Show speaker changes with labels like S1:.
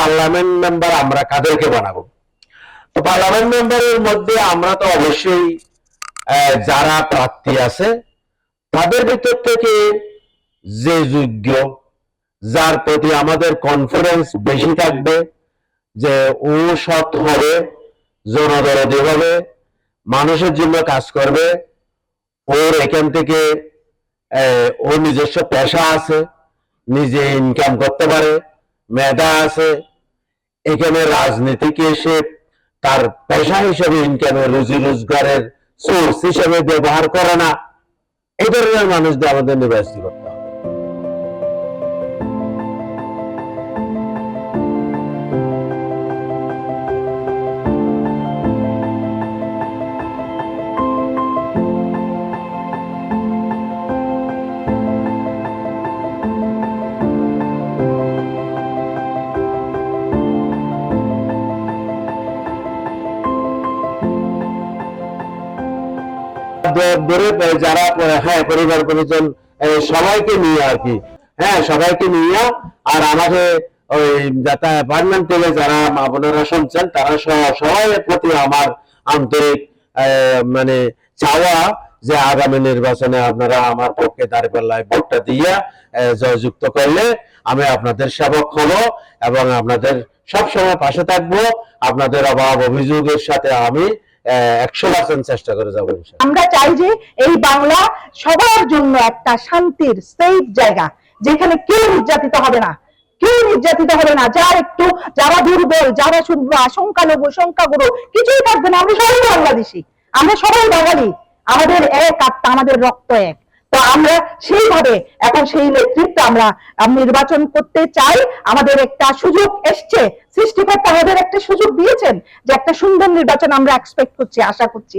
S1: Parliament member আমরা কাদেরকে বানাবো? তো পার্লামেন্ট মেম্বারের মধ্যে আমরা তো অবশ্যই যারা প্রার্থী আছে, তাদের ভিতর থেকে যে যোগ্য, যার প্রতি আমাদের কনফিডেন্স বেশি থাকবে, যে ও সৎ হবে জনদরদি হবে, মানুষের জন্য কাজ করবে, ওর এখান থেকে ওর নিজস্ব পেশা আছে, নিজে ইনকাম করতে পারে, মেধা আছে এখানে রাজনীতিকে এসে তার পেশা হিসেবে ইনকামের রুজি রোজগারের সোর্স হিসেবে ব্যবহার করে না এই ধরনের মানুষদের আমাদের নির্বাচিত যারা হ্যাঁ পরিবার পরিজন সবাইকে নিয়ে আর কি। হ্যাঁ সবাইকে নিয়ে আর আমাদের ওই যাতে যারা শুনছেন, তারা প্রতি আমার আন্তরিক মানে চাওয়া যে আগামী নির্বাচনে আপনারা আমার পক্ষে দাঁড়িপাল্লায় ভোটটা দিয়ে জয়যুক্ত করলে আমি আপনাদের সেবক হব এবং আপনাদের সবসময় পাশে থাকব। আপনাদের অভাব অভিযোগের সাথে আমি একশো পার্সেন্ট চেষ্টা করে যাব
S2: আমরা চাই যে এই বাংলা সবার জন্য একটা শান্তির সেফ জায়গা, যেখানে কেউ নির্যাতিত হবে না। কেউ নির্যাতিত হবে না, যার একটু, যারা দুর্বল, যারা শুধু আশঙ্কালঘু সংখ্যাগুরু কিছুই থাকবে না। আমরা সবাই বাংলাদেশি। আমরা সবাই বাঙালি। আমাদের এক আত্মা, আমাদের রক্ত এক। তো আমরা সেইভাবে এখন সেই নেতৃত্ব আমরা নির্বাচন করতে চাই। আমাদের একটা সুযোগ এসছে। সৃষ্টিকর্তা আমাদের একটা সুযোগ দিয়েছেন যে একটা সুন্দর নির্বাচন আমরা এক্সপেক্ট করছি, আশা করছি।